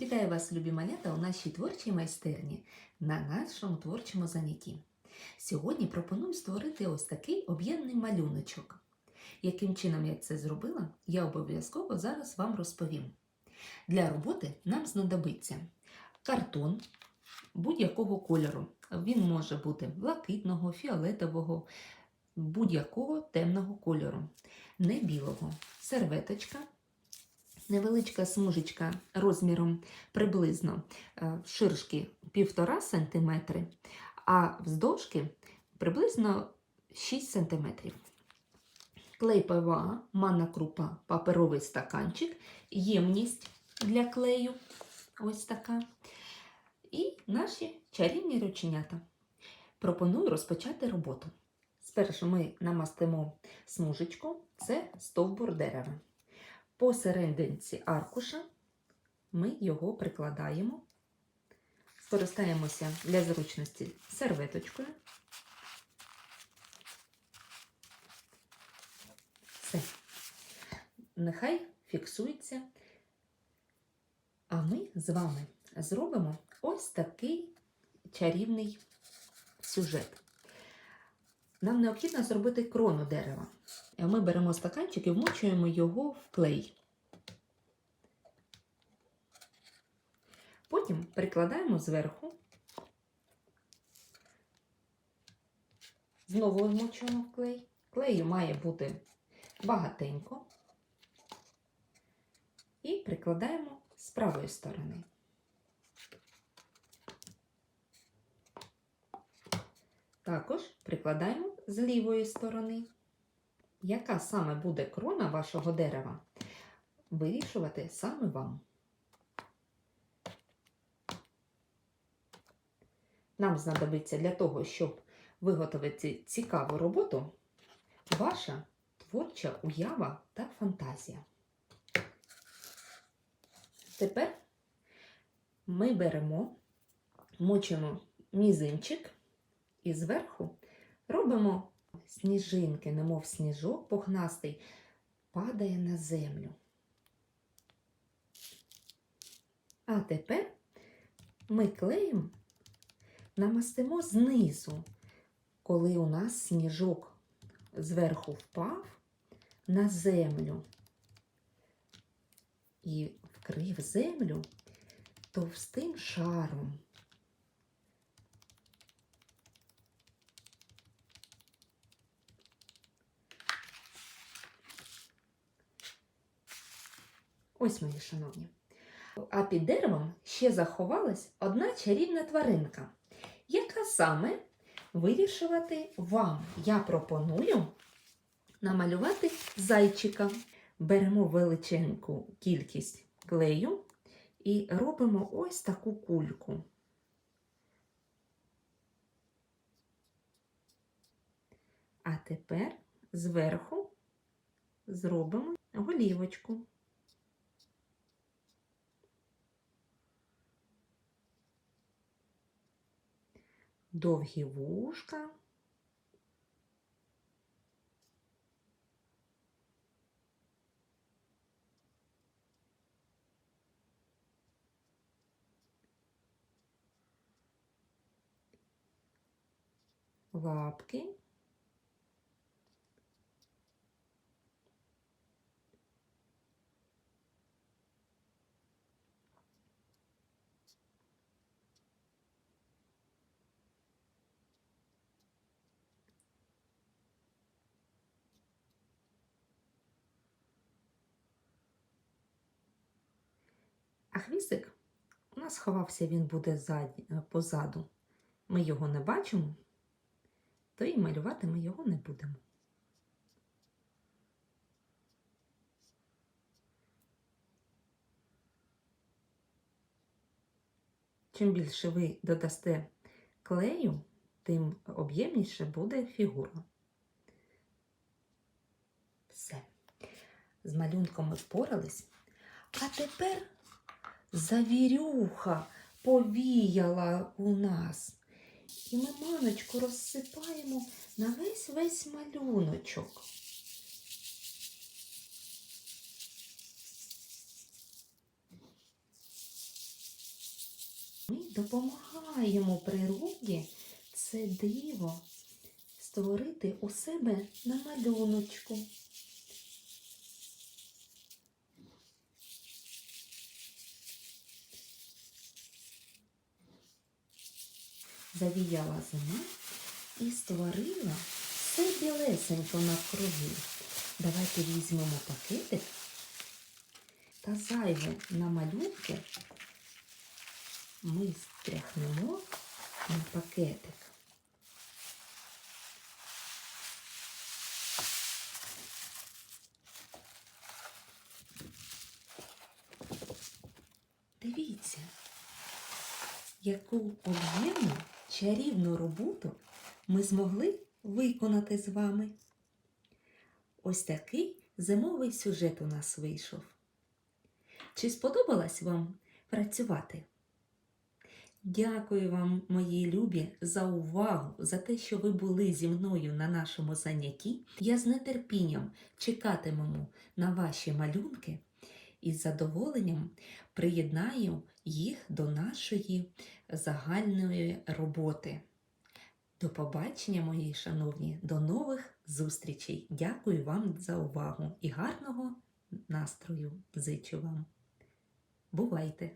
Вітаю вас, любі малята, у нашій творчій майстерні на нашому творчому занятті. Сьогодні пропоную створити ось такий об'ємний малюночок. Яким чином я це зробила, я обов'язково зараз вам розповім. Для роботи нам знадобиться картон будь-якого кольору. Він може бути блакитного, фіолетового, будь-якого темного кольору, не білого, серветочка невеличка смужечка розміром приблизно е, ширшки 1,5 см, а вздовжки приблизно 6 см. Клей ПВА, манна крупа, паперовий стаканчик, ємність для клею. Ось така. І наші чарівні рученята. Пропоную розпочати роботу. Спершу ми намастимо смужечку, це стовбур дерева. Посерединці аркуша ми його прикладаємо, скористаємося для зручності серветочкою. Все. Нехай фіксується. А ми з вами зробимо ось такий чарівний сюжет. Нам необхідно зробити крону дерева. Ми беремо стаканчик і вмочуємо його в клей. Потім прикладаємо зверху, знову вмочуємо в клей. Клею має бути багатенько. І прикладаємо з правої сторони. Також прикладаємо з лівої сторони. Яка саме буде крона вашого дерева, вирішувати саме вам. Нам знадобиться для того, щоб виготовити цікаву роботу, ваша творча уява та фантазія. Тепер ми беремо, мочимо мізинчик і зверху робимо сніжинки, немов сніжок пухнастий, падає на землю. А тепер ми клеєм намастимо знизу, коли у нас сніжок зверху впав на землю і вкрив землю товстим шаром. Ось мої шановні. А під деревом ще заховалась одна чарівна тваринка, яка саме вирішувати вам. Я пропоную намалювати зайчика. Беремо величеньку кількість клею і робимо ось таку кульку. А тепер зверху зробимо голівочку. Довгі вушка. Лапки. А хвістик у нас сховався, він буде ззаді, позаду. Ми його не бачимо, то і малювати ми його не будемо. Чим більше ви додасте клею, тим об'ємніше буде фігура. Все. З малюнком ми впорались. А тепер завірюха повіяла у нас. І ми маночку розсипаємо на весь весь малюночок. Ми допомагаємо природі це диво створити у себе на малюночку. Завіяла зима і створила все білесенько навкруги. Давайте візьмемо пакетик та зайве на малюнки ми стряхнемо на пакетик. Дивіться, яку об'ємну чарівну роботу ми змогли виконати з вами. Ось такий зимовий сюжет у нас вийшов. Чи сподобалось вам працювати? Дякую вам, мої любі, за увагу, за те, що ви були зі мною на нашому занятті. Я з нетерпінням чекатимемо на ваші малюнки і з задоволенням приєднаю їх до нашої загальної роботи. До побачення, мої шановні, до нових зустрічей. Дякую вам за увагу і гарного настрою зичу вам. Бувайте!